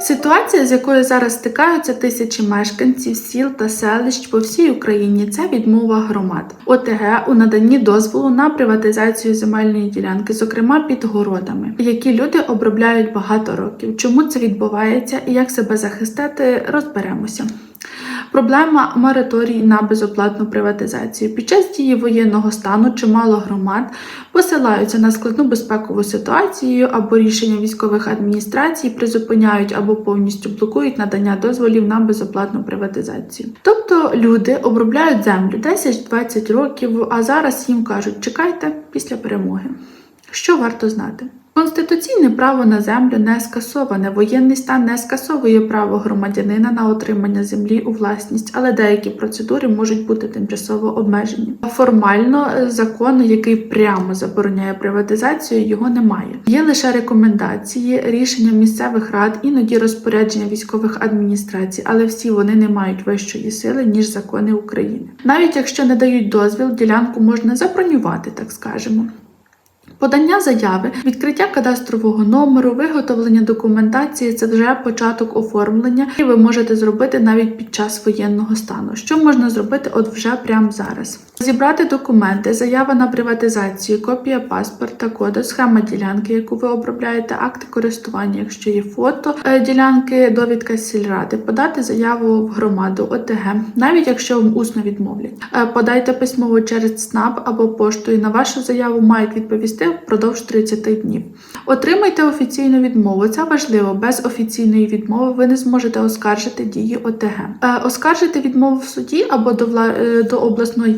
Ситуація, з якою зараз стикаються тисячі мешканців сіл та селищ по всій Україні, це відмова громад ОТГ у наданні дозволу на приватизацію земельної ділянки, зокрема під городами, які люди обробляють багато років. Чому це відбувається і як себе захистити, розберемося. Проблема мораторій на безоплатну приватизацію. Під час дії воєнного стану чимало громад посилаються на складну безпекову ситуацію або рішення військових адміністрацій призупиняють або повністю блокують надання дозволів на безоплатну приватизацію. Тобто люди обробляють землю 10-20 років, а зараз їм кажуть, чекайте після перемоги. Що варто знати? Конституційне право на землю не скасоване. Воєнний стан не скасовує право громадянина на отримання землі у власність, але деякі процедури можуть бути тимчасово обмежені. Формально е, закону, який прямо забороняє приватизацію, його немає. Є лише рекомендації, рішення місцевих рад, іноді розпорядження військових адміністрацій, але всі вони не мають вищої сили ніж закони України. Навіть якщо не дають дозвіл, ділянку можна забронювати, так скажемо. Подання заяви, відкриття кадастрового номеру, виготовлення документації це вже початок оформлення, і ви можете зробити навіть під час воєнного стану. Що можна зробити от вже прямо зараз? Зібрати документи, заява на приватизацію, копія паспорта, коду, схема ділянки, яку ви обробляєте, акти користування, якщо є фото е, ділянки, довідка сільради, подати заяву в громаду ОТГ, навіть якщо вам усно відмовлять. Е, Подайте письмово через СНАП або поштою. На вашу заяву мають відповісти впродовж 30 днів. Отримайте офіційну відмову. Це важливо. Без офіційної відмови ви не зможете оскаржити дії ОТГ. Е, Оскаржити відмову в суді або до обласної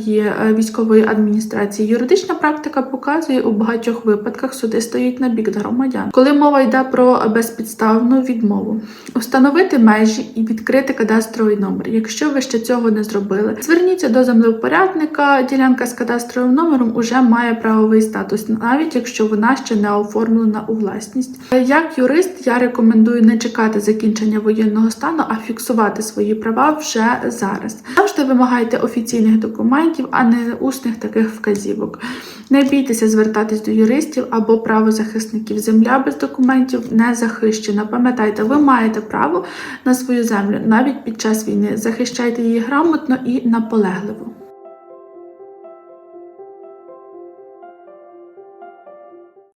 е, військової адміністрації. Юридична практика показує у багатьох випадках суди стоять на бік громадян, коли мова йде про безпідставну відмову. Встановити межі і відкрити кадастровий номер. Якщо ви ще цього не зробили, зверніться до землевпорядника. Ділянка з кадастровим номером уже має правовий статус, навіть якщо вона ще не оформлена у власність. Як юрист, я рекомендую не чекати закінчення воєнного стану, а фіксувати свої права вже зараз. Завжди вимагайте офіційних документів, а не усних таких вказівок. Не бійтеся звертатись до юристів або правозахисників. Земля без документів не захищена. Пам'ятайте, ви маєте право на свою землю навіть під час війни. Захищайте її грамотно і наполегливо.